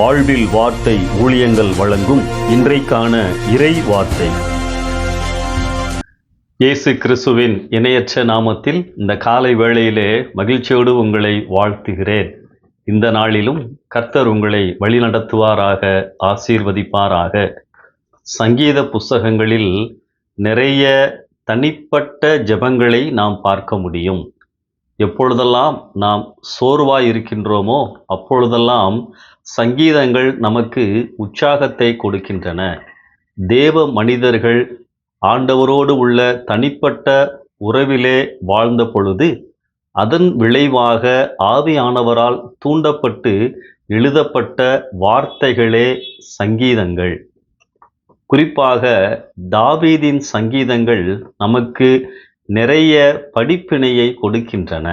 வாழ்வில் வார்த்தை ஊழியங்கள் வழங்கும் இன்றைக்கான இறை வார்த்தை. இயேசு கிறிஸ்துவின் இணையற்ற நாமத்தில் இந்த காலை வேளையிலே மகிழ்ச்சியோடு உங்களை வாழ்த்துகிறேன். இந்த நாளிலும் கர்த்தர் உங்களை வழிநடத்துவாராக ஆசீர்வதிப்பாராக. சங்கீத புஸ்தகங்களில் நிறைய தனிப்பட்ட ஜெபங்களை நாம் பார்க்க முடியும். எப்பொழுதெல்லாம் நாம் சோர்வாய் இருக்கின்றோமோ அப்பொழுதெல்லாம் சங்கீதங்கள் நமக்கு உற்சாகத்தை கொடுக்கின்றன. தேவ மனிதர்கள் ஆண்டவரோடு உள்ள தனிப்பட்ட உறவிலே வாழ்ந்த பொழுது அதன் விளைவாக ஆவியானவரால் தூண்டப்பட்டு எழுதப்பட்ட வார்த்தைகளே சங்கீதங்கள். குறிப்பாக தாவீதின் சங்கீதங்கள் நமக்கு நிறைய படிப்பினையை கொடுக்கின்றன.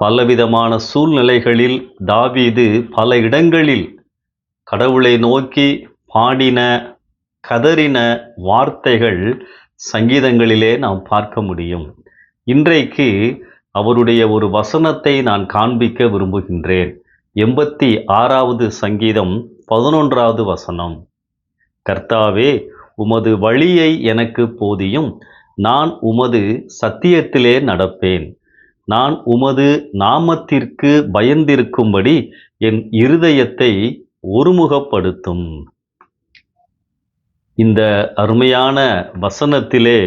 பலவிதமான சூழ்நிலைகளில் தாவீது பல இடங்களில் கடவுளை நோக்கி பாடின கதறின வார்த்தைகள் சங்கீதங்களிலே நாம் பார்க்க முடியும். இன்றைக்கு அவருடைய ஒரு வசனத்தை நான் காண்பிக்க விரும்புகின்றேன். எண்பத்தி ஆறாவது சங்கீதம் பதினொன்றாவது வசனம். கர்த்தாவே உமது வழியை எனக்கு போதியும். நான் உமது சத்தியத்திலே நடப்பேன். நான் உமது நாமத்திற்கு பயந்திருக்கும்படி என் இருதயத்தை ஒருமுகப்படுத்தும். இந்த அருமையான வசனத்திலே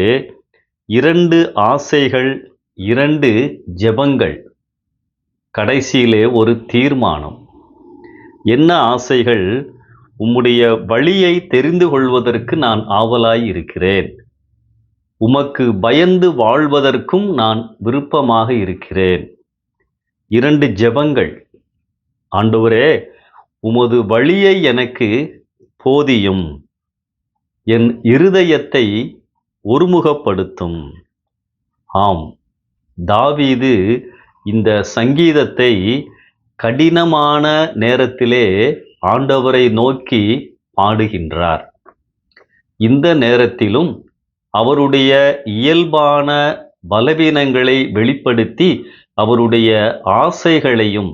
இரண்டு ஆசைகள் இரண்டு ஜெபங்கள். கடைசியிலே ஒரு தீர்மானம். என்ன ஆசைகள்? உம்முடைய வழியை தெரிந்து கொள்வதற்கு நான் ஆவலாய் இருக்கிறேன். உமக்கு பயந்து வாழ்வதற்கும் நான் விருப்பமாக இருக்கிறேன். இரண்டு ஜெபங்கள். ஆண்டவரே உமது வழியை எனக்கு போதியும். என் இருதயத்தை ஒருமுகப்படுத்தும். ஆம் தாவீது இந்த சங்கீதத்தை கடினமான நேரத்திலே ஆண்டவரை நோக்கி பாடுகின்றார். இந்த நேரத்திலும் அவருடைய இயல்பான பலவீனங்களை வெளிப்படுத்தி அவருடைய ஆசைகளையும்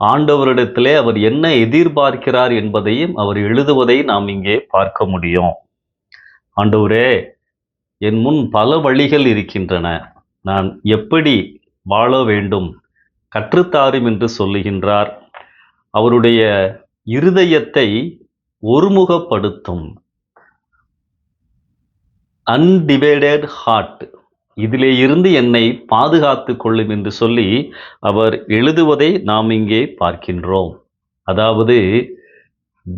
ஆண்டவரிடத்திலே அவர் என்ன எதிர்பார்க்கிறார் என்பதையும் அவர் எழுதுவதை நாம் இங்கே பார்க்க முடியும். ஆண்டவரே என் முன் பல வழிகள் இருக்கின்றன. நான் எப்படி வாழ வேண்டும்? கற்றுத்தாரும் என்று சொல்லுகின்றார். அவருடைய இருதயத்தை ஒருமுகப்படுத்தும். அன்டிவைடட் ஹார்ட் இதிலே இருந்து என்னை பாதுகாத்து கொள்ளும் என்று சொல்லி அவர் எழுதுவதை நாம் இங்கே பார்க்கின்றோம். அதாவது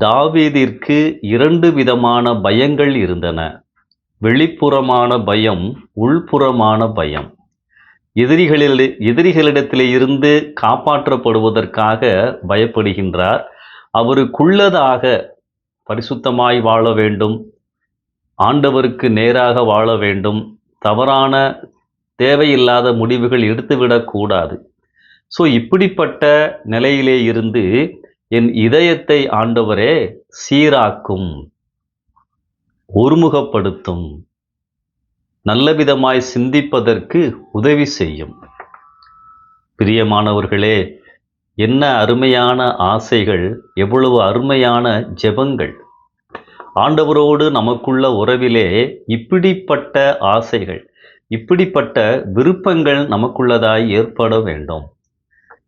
தாவீதிற்கு இரண்டு விதமான பயங்கள் இருந்தன. வெளிப்புறமான பயம் உள்புறமான பயம். எதிரிகளில் எதிரிகளிடத்திலே இருந்து காப்பாற்றப்படுவதற்காக பயப்படுகின்றார். அவருக்குள்ளதாக பரிசுத்தமாய் வாழ வேண்டும். ஆண்டவருக்கு நேராக வாழ வேண்டும். தவறான தேவையில்லாத முடிவுகள் எடுத்துவிடக்கூடாது ஸோ இப்படிப்பட்ட நிலையிலே இருந்து என் இதயத்தை ஆண்டவரே சீராக்கும் ஒருமுகப்படுத்தும் நல்ல விதமாய் சிந்திப்பதற்கு உதவி செய்யும். பிரியமானவர்களே என்ன அருமையான ஆசைகள் எவ்வளவு அருமையான ஜெபங்கள். ஆண்டவரோடு நமக்குள்ள உறவிலே இப்படிப்பட்ட ஆசைகள் இப்படிப்பட்ட விருப்பங்கள் நமக்குள்ளதாய் ஏற்பட வேண்டும்.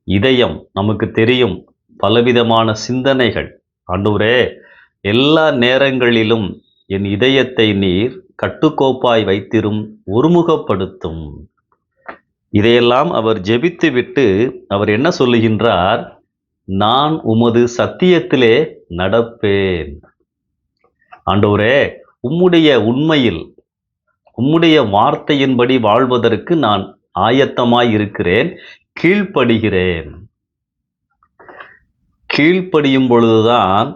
இதயம் நமக்கு தெரியும் பலவிதமான சிந்தனைகள். ஆண்டவரே எல்லா நேரங்களிலும் என் இதயத்தை நீர் கட்டுக்கோப்பாய் வைத்திரும் ஒருமுகப்படுத்தும். இதையெல்லாம் அவர் ஜெபித்துவிட்டு அவர் என்ன சொல்லுகின்றார்? நான் உமது சத்தியத்திலே நடப்பேன். ஆண்டவரே உம்முடைய உண்மையில் உம்முடைய வார்த்தையின்படி வாழ்வதற்கு நான் ஆயத்தமாய் இருக்கிறேன் கீழ்ப்படுகிறேன். கீழ்ப்படியும் பொழுதுதான்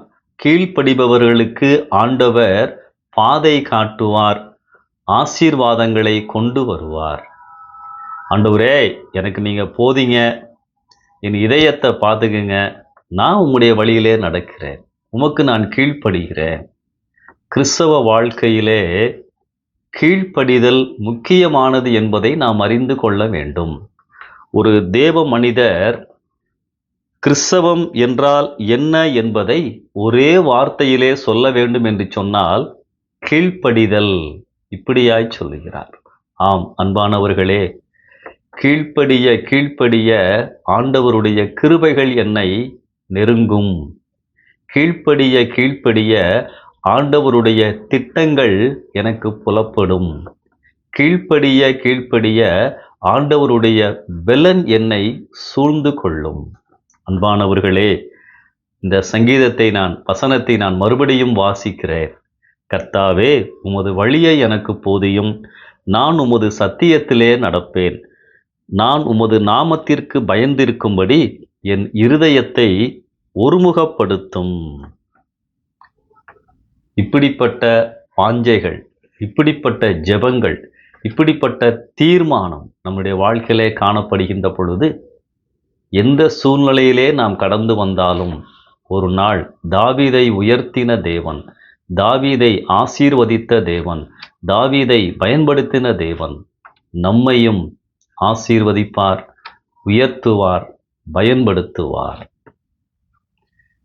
கீழ்ப்படிபவர்களுக்கு ஆண்டவர் பாதை காட்டுவார் ஆசீர்வாதங்களை கொண்டு வருவார். ஆண்டவரே எனக்கு நீங்க போதிங்க என் இதயத்தை பார்த்துக்குங்க நான் உம்முடைய வழியிலே நடக்கிறேன் உமக்கு நான் கீழ்ப்படுகிறேன். கிறிஸ்தவ வாழ்க்கையிலே கீழ்ப்படிதல் முக்கியமானது என்பதை நாம் அறிந்து கொள்ள வேண்டும். ஒரு தேவ மனிதர் கிறிஸ்தவம் என்றால் என்ன என்பதை ஒரே வார்த்தையிலே சொல்ல வேண்டும் என்று சொன்னால் கீழ்ப்படிதல் இப்படியாய் சொல்லுகிறார். ஆம் அன்பானவர்களே கீழ்ப்படிய கீழ்ப்படிய ஆண்டவருடைய கிருபைகள் என்னை நெருங்கும். கீழ்ப்படிய கீழ்ப்படிய ஆண்டவருடைய திட்டங்கள் எனக்கு புலப்படும். கீழ்ப்படிய கீழ்ப்படிய ஆண்டவருடைய வெலன் என்னை சூழ்ந்து கொள்ளும். அன்பானவர்களே இந்த சங்கீதத்தை நான் வசனத்தை நான் மறுபடியும் வாசிக்கிறேன். கர்த்தாவே உமது வழியை எனக்கு போதியும். நான் உமது சத்தியத்திலே நடப்பேன். நான் உமது நாமத்திற்கு பயந்திருக்கும்படி என் இருதயத்தை ஒருமுகப்படுத்தும். இப்படிப்பட்ட வாஞ்சைகள் இப்படிப்பட்ட ஜெபங்கள் இப்படிப்பட்ட தீர்மானம் நம்முடைய வாழ்க்கையிலே காணப்படுகின்ற பொழுது எந்த சூழ்நிலையிலே நாம் கடந்து வந்தாலும் ஒரு நாள் தாவீதை உயர்த்தின தேவன் தாவீதை ஆசீர்வதித்த தேவன் தாவீதை பயன்படுத்தின தேவன் நம்மையும் ஆசீர்வதிப்பார் உயர்த்துவார் பயன்படுத்துவார்.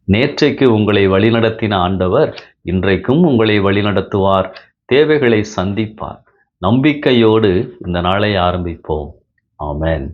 நேற்றைக்கு உங்களை வழிநடத்தின ஆண்டவர் இன்றைக்கும் உங்களை வழிநடத்துவார் தேவைகளை சந்திப்பார். நம்பிக்கையோடு இந்த நாளை ஆரம்பிப்போம். ஆமேன்.